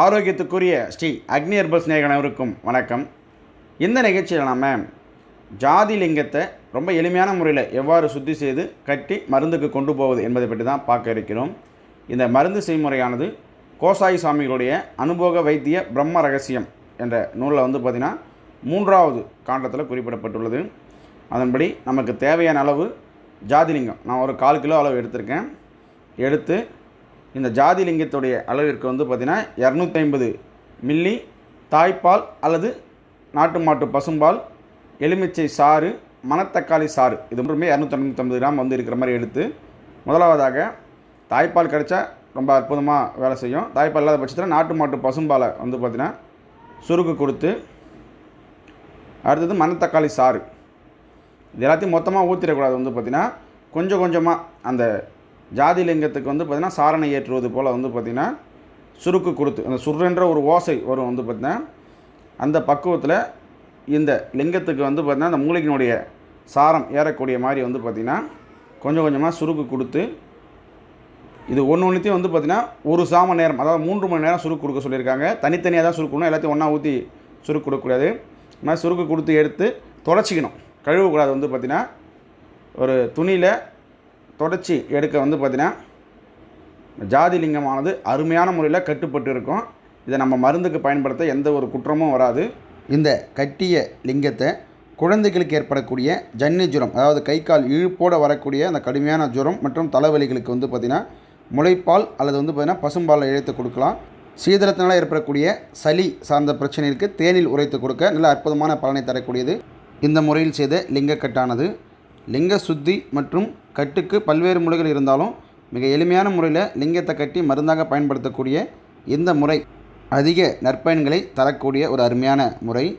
ஆரோக்கியத்துக்குரிய ஸ்ரீ அக்னி herbal நேகனவருக்கும் வணக்கம். இந்த நிகழ்ச்சியில் நாம் ஜாதி லிங்கத்தை ரொம்ப எளிமையான முறையில் எவ்வாறு சுத்தி செய்து கட்டி மருந்துக்கு கொண்டு போவது என்பதை பற்றி தான் பார்க்க இருக்கிறோம். இந்த மருந்து செய்முறையானது கோசாயி சாமிகளுடைய அனுபோக வைத்திய பிரம்ம ரகசியம் என்ற நூலில் வந்து பார்த்திங்கன்னா மூன்றாவது காண்டத்தில் குறிப்பிடப்பட்டுள்ளது. அதன்படி நமக்கு தேவையான அளவு ஜாதிலிங்கம் நான் ஒரு கால் கிலோ அளவு எடுத்திருக்கேன். எடுத்து இந்த ஜாதி லிங்கத்துடைய அளவிற்கு வந்து பார்த்திங்கன்னா இரநூத்தி ஐம்பது மில்லி தாய்ப்பால் அல்லது நாட்டு மாட்டு பசும்பால் எலுமிச்சை சாறு மணத்தக்காளி சாறு. இது மூணுமே இரநூத்தி தொண்ணூற்றம்பது கிராம் வந்து இருக்கிற மாதிரி எடுத்து முதலாவதாக தாய்ப்பால் கிடைச்சா ரொம்ப அற்புதமாக வேலை செய்யும். தாய்ப்பால் இல்லாத பட்சத்தில் நாட்டு மாட்டு பசும்பாலை வந்து பார்த்திங்கன்னா சுருக்கு கொடுத்து அடுத்தது மணத்தக்காளி சாறு. இது எல்லாத்தையும் மொத்தமாக ஊற்றிடக்கூடாது வந்து பார்த்திங்கன்னா கொஞ்சம் கொஞ்சமாக அந்த ஜாதி லிங்கத்துக்கு வந்து பார்த்திங்கன்னா சாரணை ஏற்றுவது போல் வந்து பார்த்திங்கன்னா சுருக்கு கொடுத்து அந்த சுருன்ற ஒரு ஓசை வரும் வந்து பார்த்திங்கன்னா அந்த பக்குவத்தில் இந்த லிங்கத்துக்கு வந்து பார்த்திங்கன்னா அந்த மூலிகையினுடைய சாரம் ஏறக்கூடிய மாதிரி வந்து பார்த்திங்கன்னா கொஞ்சம் கொஞ்சமாக சுருக்கு கொடுத்து இது ஒன்று ஒன்றுத்தையும் வந்து பார்த்திங்கன்னா ஒரு சாம நேரம் அதாவது மூன்று மணி நேரம் சுருக்கு கொடுக்க சொல்லியிருக்காங்க. தனித்தனியாக தான் சுருக்கணும் எல்லாத்தையும் ஒன்றா ஊற்றி சுருக்கு கொடுக்கக்கூடாது இந்த மாதிரி சுருக்கு கொடுத்து எடுத்து தொடச்சிக்கணும் கழுவக்கூடாது வந்து பார்த்திங்கன்னா ஒரு துணியில் தொடச்சி எடுக்க வந்து பார்த்திங்கன்னா ஜாதி லிங்கமானது அருமையான முறையில் கட்டுப்பட்டு இருக்கும் இதை நம்ம மருந்துக்கு பயன்படுத்த எந்த ஒரு குற்றமும் வராது. இந்த கட்டிய லிங்கத்தை குழந்தைகளுக்கு ஏற்படக்கூடிய ஜன்னி ஜுரம் அதாவது கை கால் இழுப்போடு வரக்கூடிய அந்த கடுமையான ஜுரம் மற்றும் தலைவலிகளுக்கு வந்து பார்த்திங்கன்னா முளைப்பால் அல்லது வந்து பார்த்திங்கன்னா பசும்பாலை இழைத்து கொடுக்கலாம். சீதளத்தினால் ஏற்படக்கூடிய சளி சார்ந்த பிரச்சனைகளுக்கு தேனில் உரைத்து கொடுக்க நல்ல அற்புதமான பலனை தரக்கூடியது. இந்த முறையில் செய்த லிங்கக்கட்டானது. லிங்க சுத்தி மற்றும் கட்டுக்கு பல்வேறு முறைகள் இருந்தாலும் மிக எளிமையான முறையில் லிங்கத்தை கட்டி மருந்தாக பயன்படுத்தக்கூடிய இந்த முறை அதிக நற்பயன்களை தரக்கூடிய ஒரு அருமையான முறை.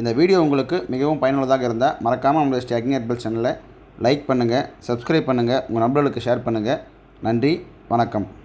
இந்த வீடியோ உங்களுக்கு மிகவும் பயனுள்ளதாக இருந்தால் மறக்காமல் நம்மளுடைய ஸ்ரீ ஹெர்பல் சேனலை லைக் பண்ணுங்கள் சப்ஸ்கிரைப் பண்ணுங்கள் உங்கள் நண்பர்களுக்கு ஷேர் பண்ணுங்கள் நன்றி வணக்கம்.